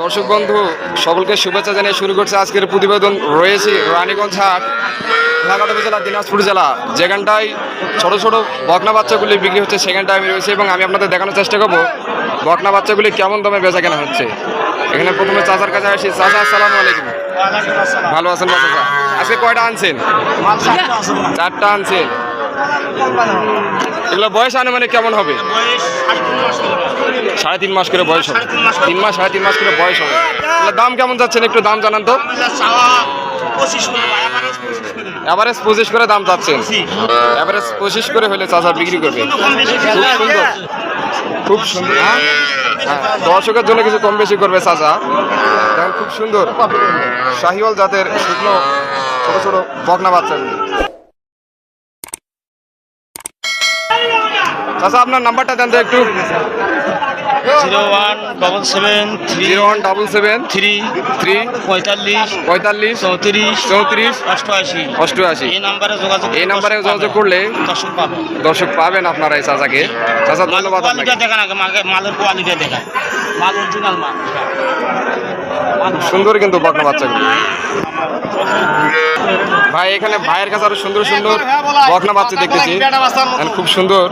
দর্শক বন্ধু সকলকে শুভেচ্ছা জানিয়ে শুরু করছে আজকের প্রতিবেদন। রয়েছে রানীগঞ্জ হাট ঢাকা জেলা দিনাজপুর জেলা। যেখানটায় ছোট ছোট বকনা বাচ্চাগুলি বিক্রি হচ্ছে সেখানটায় আমি রয়েছি এবং আমি আপনাদের দেখানোর চেষ্টা করব বকনা বাচ্চাগুলি কেমন দামে বেচা কেনা হচ্ছে। এখানে প্রথমে চাচার কাছে আসি। চাচা আসসালামু আলাইকুম। ভালো আছেন চাচা? আজকে কয়টা আনছেন। চারটা আনছেন। এগুলো বয়স আনুমানিক কেমন হবে? সাড়ে তিন মাস করে বয়স হবে। তিন মাস সাড়ে তিন মাস করে বয়স হবে। দাম কেমন যাচ্ছেন একটু দাম জানান তো? এভারেজ পঁচিশ করে দাম চাচ্ছেন এভারেজ পঁচিশ করে হলে চাচা বিক্রি করবে। খুব সুন্দর। খুব সুন্দর হ্যাঁ? হ্যাঁ, দর্শকের জন্য কিছু কম বেশি করবে চাচা খুব সুন্দর। শাহিওয়াল জাতের শুকনো ছোট ছোট বকনা বাচ্চাগুলি চাচা আপনার নাম্বারটা দেন তো একটু। Zero one double seven three zero one double seven three three পঁয়তাল্লিশ পঁয়তাল্লিশ চৌত্রিশ চৌত্রিশ অষ্টআশি। অষ্টআশি। এই নাম্বারে যোগাযোগ এই নাম্বারে যোগাযোগ করলে দর্শক পাবে দর্শক পাবেন আপনারা এই চাচাকে। চাচা ধন্যবাদ দেখান আগে মালের কোয়ালিটা দেখায় মাল অরিজিনাল মাল। সুন্দর কিন্তু বকনা বাচ্চাগুলো। ভাই এখানে ভাইয়ের কাছে আরও সুন্দর সুন্দর বকনা বাচ্চা দেখতেছি। আর খুব সুন্দর।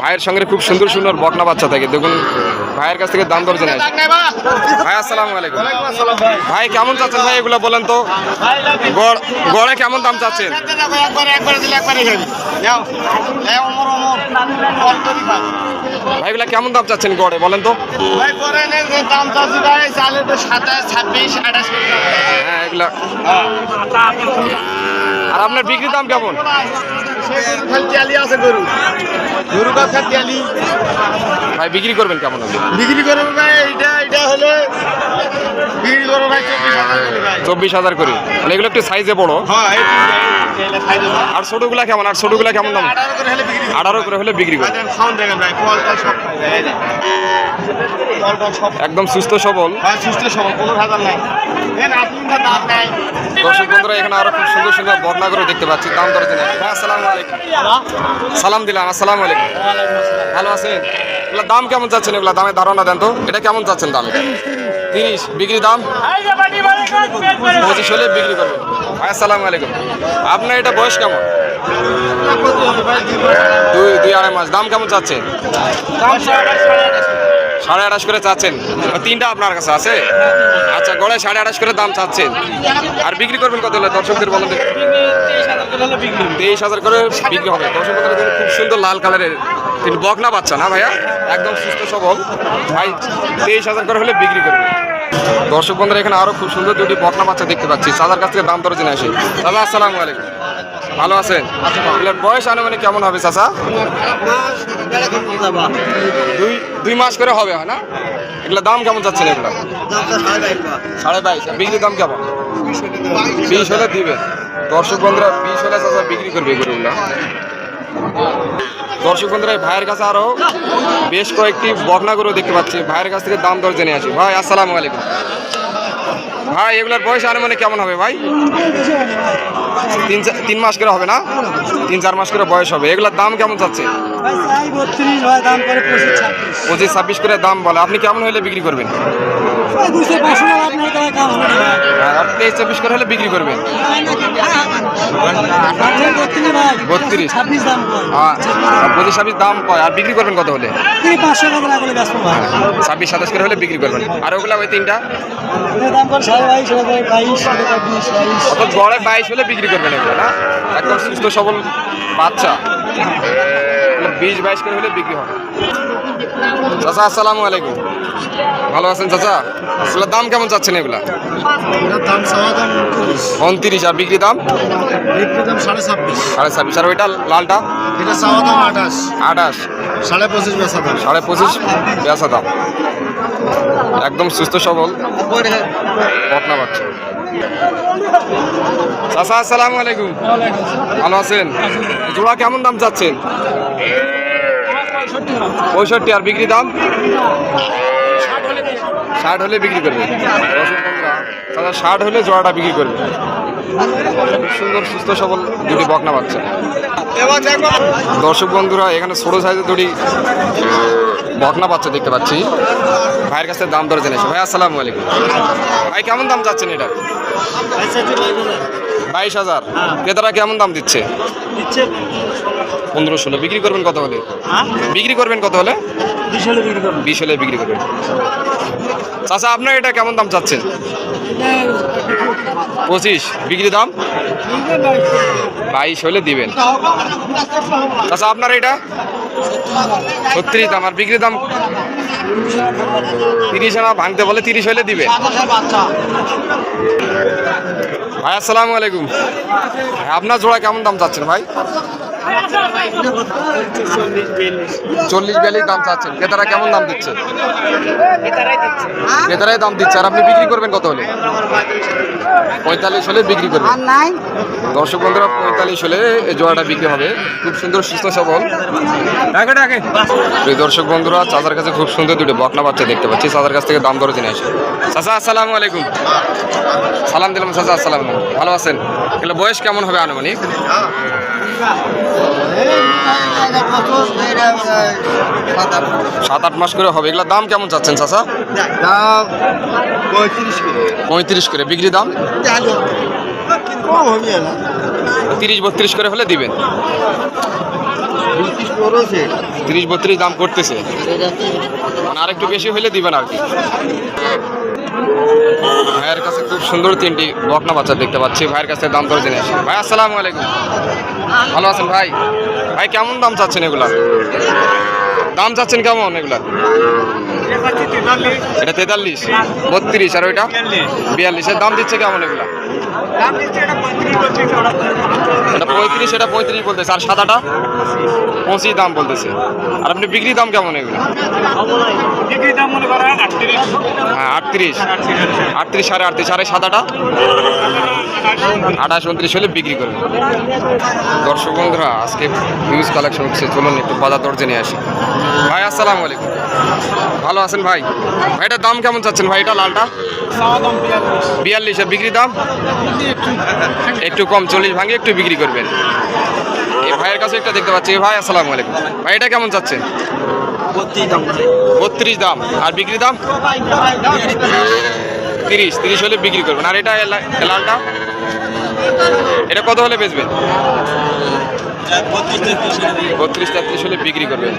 ভাইয়ের সঙ্গে খুব সুন্দর সুন্দর বকনা বাচ্চা থাকে। দেখুন, ভাইয়ের কাছ থেকে দাম দর জেনে আসি। ভাই, আসসালামু আলাইকুম। ভাই, কেমন চাচ্ছেন ভাই এগুলো বলেন তো? গড় কেমন দাম চাচ্ছেন? ভাই কেমন দাম চাচ্ছেন গড়ে, বলেন তো? হ্যাঁ এগুলা। আর আপনার বিক্রির দাম কেমন? আছে গরু। কথা তেলি ভাই বিক্রি করবেন কেমন আপনি বিক্রি করবেন ভাই এইটা এটা হলে বিক্রি করব ভাই চব্বিশ হাজার করে মানে এগুলো একটু সাইজে বড়। হ্যাঁ খাই আর ছোটগুলা কেমন? আর ছোটগুলা কেমন দাম? আঠারো করে হলে বিক্রি করব। একদম সুস্থ সবল। ভাই সুস্থ সব পনেরো হাজার নাই। দর্শক বন্ধুরা এখানে আরও খুব সুন্দর সুন্দর বদনা করে দেখতে পাচ্ছি। দাম দর জেনে। ভাই আসসালামু আলাইকুম। সালাম দিলাম আসসালামু আলাইকুম। ভালো আছেন? দাম কেমন চাচ্ছেন? এগুলো দামে ধারণা দেন তো। এটা কেমন চাচ্ছেন দাম? তিরিশ। বিক্রি দাম? পঁচিশ হলে বিক্রি করবেন। আসসালাম আলাইকুম। আপনার এটা বয়স কেমন? দুই দুই আড়াই মাস। দাম কেমন চাচ্ছেন? সাড়ে আঠাশ করে চাচ্ছেন। তিনটা আপনার কাছে আছে? আচ্ছা গড়ায় সাড়ে আঠাশ করে দাম চাচ্ছেন। আর বিক্রি করবেন কত হলে? দর্শকদের বলেন তেইশ হাজার করে বিক্রি হবে। দর্শক খুব সুন্দর লাল কালারের। কিন্তু বকনা বাচ্চা না ভাইয়া? একদম সুস্থ সবল। ভাই, তেইশ হাজার করে হলে বিক্রি করবে দর্শক বন্ধুরা, এখানে আরও খুব সুন্দর দুটি বকনা বাচ্চা দেখতে পাচ্ছি। চাচার কাছ থেকে দাম দরে জেনে আসি। দাদা আসসালামু আলাইকুম। ভালো আছেন? এগুলোর বয়স আনুমানিক কেমন হবে চাচা? দুই দুই মাস করে হবে, হয় না? এগুলো দাম কেমন যাচ্ছেন এগুলো? সাড়ে বাইশ। বিক্রির দাম কেমন? বিশ হলে দিবেন দর্শক বন্ধুরা, বিশ হলে চাচা বিক্রি করবে এগুলো দর্শক বন্ধুরা ভাইয়ের কাছে আরও বেশ কয়েকটি বকনা গরু দেখতে পাচ্ছি। ভাইয়ের কাছ থেকে দাম দর জেনে আসি। ভাই, আসসালামু আলাইকুম। ভাই এগুলোর বয়স আনুমানিক কেমন হবে ভাই? তিন তিন মাস করে হবে না? তিন চার মাস করে বয়স হবে। এগুলোর দাম কেমন যাচ্ছে ছাব্বিশ। পঁচিশ ছাব্বিশ করে দাম বলে। আপনি কেমন হইলে বিক্রি করবেন? আপনি চব্বিশ করে হলে বিক্রি করবেন। বত্রিশ। ছাব্বিশ দাম পঁচিশ ছাব্বিশ দাম কয়, আর বিক্রি করবেন কত হলে? ছাব্বিশ, সাতাশ করে হলে বিক্রি করবেন। আর ওগুলা ওই তিনটা? অত গড়ে বাইশ হলে বিক্রি করবেন এগুলো, না? একদম সুস্থ সবল বাচ্চা। বিশ, বাইশ করে হলে বিক্রি হবে। চাচা আসসালামু আলাইকুম। ভালো আছেন চাচা? এগুলোর দাম কেমন চাচ্ছেন এগুলা? উনত্রিশ। আর বিক্রি দাম সাড়ে ছাব্বিশ। সাড়ে ছাব্বিশ। আর ওইটা লালটা? এটা চাওয়া দাম আঠাশ। আঠাশ। সাড়ে পঁচিশ বেচা দাম। সাড়ে পঁচিশ বেচা দাম। একদম সুস্থ সবল। পটনা বাচ্চা। চাচা আসসালামু আলাইকুম। ভালো আছেন? জোড়া কেমন দাম চাচ্ছেন? পঁয়ষট্টি আর বিক্রি দাম? ষাট হলে বিক্রি করবে। দর্শক ষাট হলে জোড়াটা বিক্রি করবে। খুব সুন্দর সুস্থ সবল দুটি বকনা বাচ্চা। দর্শক বন্ধুরা এখানে ছোট সাইজের দুটি বকনা বাচ্চা দেখতে পাচ্ছি। ভাইয়ের কাছে দাম দর জেনেছে। ভাই আসসালামু আলাইকুম। ভাই কেমন দাম চাচ্ছেন এটা? বাইশ হাজার। ক্রেতারা কেমন দাম দিচ্ছে। পনেরো ষোলো। বিক্রি করবেন কত হলে? হ্যাঁ? বিক্রি করবেন কত হলে? বিশ হলে বিক্রি করব বিশ হলে বিক্রি করবেন। চাচা আপনার এটা কেমন দাম চাচ্ছেন? পঁচিশ। বিক্রি দাম? বাইশ হলে দিবেন। চাচা আপনার এটা? ছত্রিশ। দাম আর বিক্রি দাম তিরিশ আনা ভাঙতে বলে তিরিশ হলে দিবে। ভাই আসসালামু আলাইকুম। আপনার জোড়া কেমন দাম চাচ্ছেন ভাই? চল্লিশ বিয়াল্লিশ দাম চাচ্ছেন। ক্রেতারা কেমন দাম দিচ্ছে? ক্রেতারাই দাম দিচ্ছে। আর আপনি বিক্রি করবেন কত হলে? পঁয়তাল্লিশ হলে বিক্রি করবেন। দর্শক বন্ধুরা পঁয়তাল্লিশ হলে এই জোড়াটা বিক্রি হবে। খুব সুন্দর সুস্থ সবল। এই দর্শক বন্ধুরা চাচার কাছে খুব সুন্দর দুটো বকনা বাচ্চা দেখতে পাচ্ছি। চাচার কাছ থেকে দাম দরে জেনে আসে। চাচা আসসালামু আলাইকুম। সালাম দিলাম চাচা আসসালাম ভালো আছেন? এগুলো বয়স কেমন হবে আনুমানিক? সাত আট মাস করে হবে। এগুলোর দাম কেমন চাচ্ছেন চাচা? দাম পঁয়ত্রিশ করে। পঁয়ত্রিশ করে। বিক্রি দাম? তিরিশ বত্রিশ করে হলে দিবেন। তিরিশ বত্রিশ দাম করতেছে। মানে আর একটু বেশি হলে দিবেন আর কি। ভাইয়ের কাছে খুব সুন্দর তিনটি বকনা বাচ্চা দেখতে পাচ্ছি। ভাইয়ের কাছে দাম করে জেনে ভাই, আসসালামু আলাইকুম। ভালো আছেন ভাই? ভাই, কেমন দাম চাচ্ছেন এগুলা? দাম চাচ্ছেন কেমন এগুলা? এটা তেতাল্লিশ, বত্রিশ, আর ওইটা? বিয়াল্লিশের দাম দিচ্ছে কেমন এগুলা? এটা পঁয়ত্রিশ এটা পঁয়ত্রিশ বলতেছে। আর সাদাটা? পঁচিশ দাম বলতেছে। আর আপনি বিক্রি দাম কেমন এগুলো? হ্যাঁ আটত্রিশ। আটত্রিশ সাড়ে আটত্রিশ। সাড়ে সাদাটা? আঠাশ উনত্রিশ হলে বিক্রি করবে। দর্শক বন্ধুরা আজকে নিউজ কালেকশন হচ্ছে। চলুন একটু বাজার দর নিয়ে আসি। ভাই আসসালামু আলাইকুম। ভালো আছেন ভাই? ভাই এটার দাম কেমন চাচ্ছেন ভাই এটা, লালটা? বিয়াল্লিশ বিক্রি দাম? একটু কম, চল্লিশ ভাঙে একটু বিক্রি করবেন। এই ভাইয়ের কাছে একটা দেখতে পাচ্ছি। ভাই, আসসালামু আলাইকুম। ভাই, এটা কেমন চাচ্ছেন? বত্রিশ দাম। আর বিক্রি দাম? তিরিশ তিরিশ হলে বিক্রি করবেন। আর এটা লালটা? এটা কত হলে বেচবেন? বত্রিশ তেত্রিশ হলে বিক্রি করবেন।